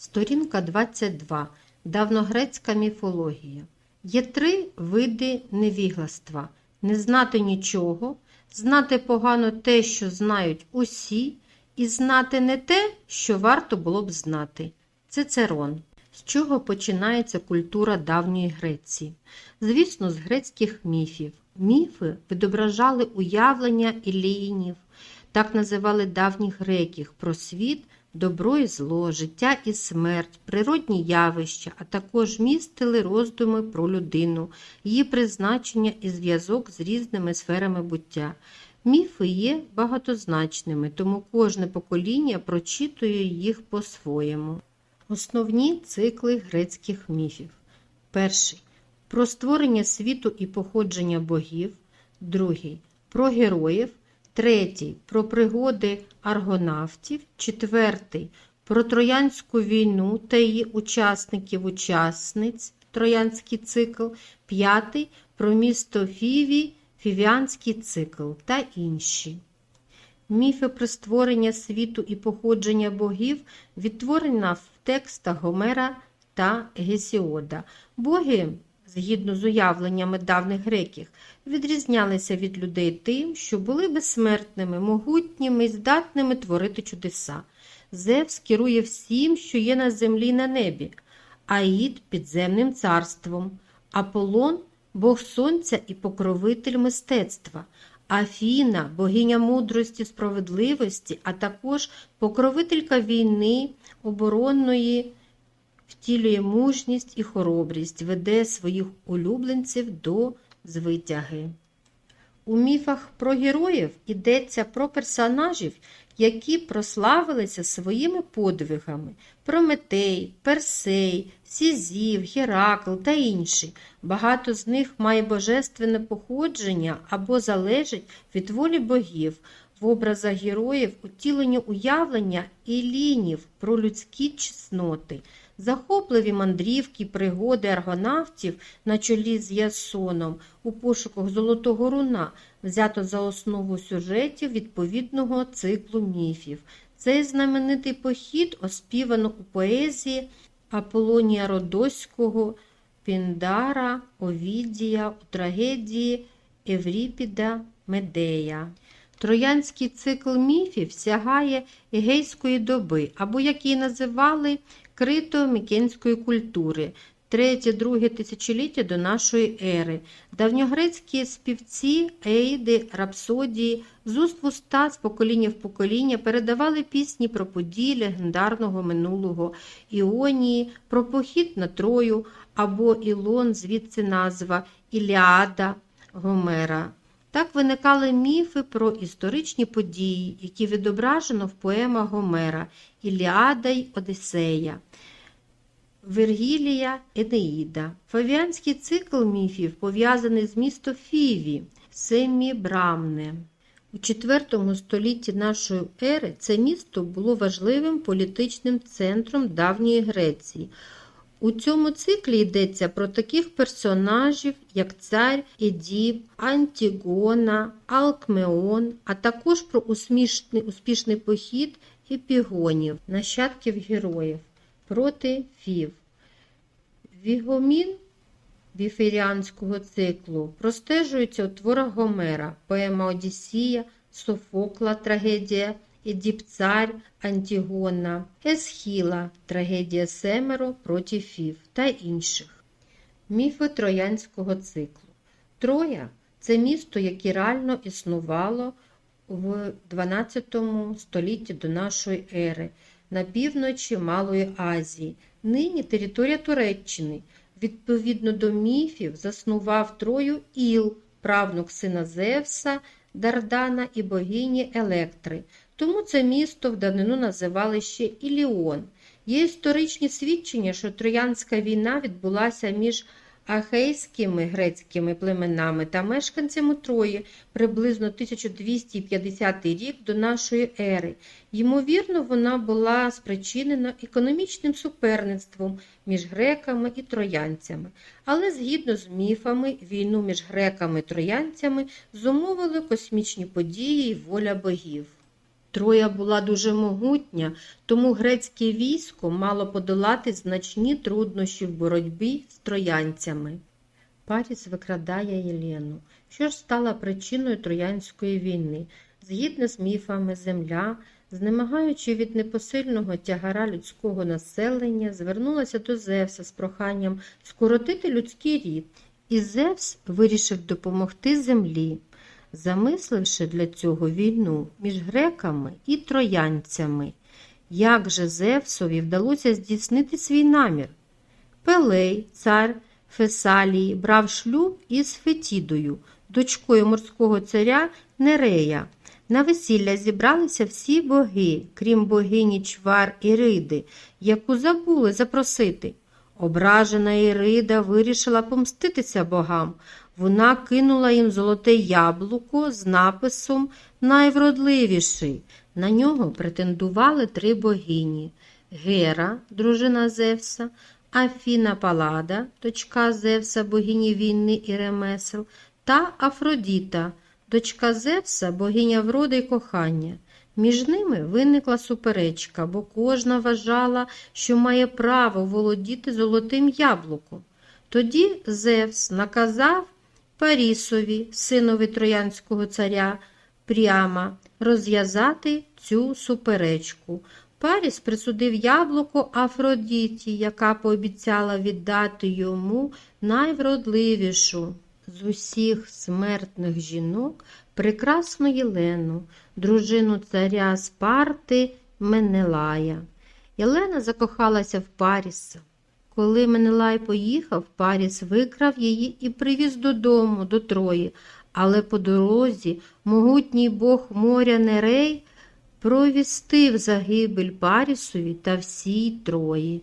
Сторінка 22. Давногрецька міфологія. Є три види невігластва: не знати нічого, знати погано те, що знають усі, і знати не те, що варто було б знати. Цицерон. З чого починається культура давньої Греції? Звісно, з грецьких міфів. Міфи відображали уявлення іліїнів, так називали давніх греків про світ, добро і зло, життя і смерть, природні явища, а також містили роздуми про людину, її призначення і зв'язок з різними сферами буття. Міфи є багатозначними, тому кожне покоління прочитує їх по-своєму. Основні цикли грецьких міфів. Перший про створення світу і походження богів, другий про героїв, третій. Про пригоди аргонавтів, четвертий. Про Троянську війну та її учасників-учасниць, Троянський цикл, п'ятий. Про місто Фіві, Фівіанський цикл та інші. Міфи про створення світу і походження богів відтворена в текстах Гомера та Гесіода. Боги, згідно з уявленнями давніх греків, відрізнялися від людей тим, що були безсмертними, могутніми і здатними творити чудеса. Зевс керує всім, що є на землі і на небі, Аїд підземним царством, Аполлон бог сонця і покровитель мистецтва. Афіна, богиня мудрості, справедливості, а також покровителька війни, оборонної, втілює мужність і хоробрість, веде своїх улюбленців до звитяги. У міфах про героїв йдеться про персонажів, які прославилися своїми подвигами: Прометей, Персей, Сізів, Геракл та інші. Багато з них має божественне походження або залежить від волі богів. В образах героїв утілення уявлення і лінів про людські чесноти, захопливі мандрівки, пригоди аргонавтів на чолі з Ясоном у пошуках Золотого руна взято за основу сюжетів відповідного циклу міфів. Цей знаменитий похід оспівано у поезії Аполонія Родоського, Піндара, Овідія, у трагедії Евріпіда Медея. Троянський цикл міфів сягає егейської доби, або як її називали крито-мікенської культури, третє-друге тисячоліття до нашої ери. Давньогрецькі співці, ейди, рапсодії з уст в уста, з покоління в покоління передавали пісні про події легендарного минулого Іонії, про похід на Трою або Ілон, звідси назва Іліада Гомера. Так виникали міфи про історичні події, які відображено в поемах Гомера Іліада й Одіссея, Вергілія Енеїда. Фавіанський цикл міфів пов'язаний з містом Фіві, Семібрамне. У IV столітті нашої ери це місто було важливим політичним центром давньої Греції. У цьому циклі йдеться про таких персонажів, як цар Едіп, Антігона, Алкмеон, а також про успішний, успішний похід епігонів, нащадків героїв проти Фів. Вігомін віферіанського циклу простежується у творах Гомера, поема Одіссія, Софокла, трагедія Едіп цар Антігона, Есхіла, трагедія Семеро проти Фів та інших. Міфи Троянського циклу. Троя це місто, яке реально існувало в 12 столітті до нашої ери на півночі Малої Азії, нині територія Туреччини. Відповідно до міфів, заснував Трою Іл, правнук сина Зевса, Дардана і богині Електри. Тому це місто в данину називали ще Іліон. Є історичні свідчення, що Троянська війна відбулася між ахейськими грецькими племенами та мешканцями Трої приблизно 1250 рік до нашої ери. Ймовірно, вона була спричинена економічним суперництвом між греками і троянцями. Але згідно з міфами, війну між греками і троянцями зумовили космічні події і воля богів. Троя була дуже могутня, тому грецьке військо мало подолати значні труднощі в боротьбі з троянцями. Паріс викрадає Єлену. Що ж стало причиною Троянської війни? Згідно з міфами, земля, знемагаючи від непосильного тягара людського населення, звернулася до Зевса з проханням скоротити людський рід, і Зевс вирішив допомогти землі, замисливши для цього війну між греками і троянцями. Як же Зевсові вдалося здійснити свій намір? Пелей, цар Фесалії, брав шлюб із Фетідою, дочкою морського царя Нерея. На весілля зібралися всі боги, крім богині Чвар Іриди, яку забули запросити. Ображена Ірида вирішила помститися богам. Вона кинула їм золоте яблуко з написом Найвродливіший. На нього претендували три богині Гера, дружина Зевса, Афіна Палада, дочка Зевса, богині війни і ремесел, та Афродіта, дочка Зевса, богиня вроди й кохання. Між ними виникла суперечка, бо кожна вважала, що має право володіти золотим яблуком. Тоді Зевс наказав Парісові, синові троянського царя, прямо розв'язати цю суперечку. Паріс присудив яблуко Афродіті, яка пообіцяла віддати йому найвродливішу з усіх смертних жінок прекрасну Єлену, дружину царя Спарти Менелая. Єлена закохалася в Паріса. Коли Менелай поїхав, Паріс викрав її і привіз додому, до Трої, але по дорозі могутній бог моря Нерей провістив загибель Парісові та всій Трої.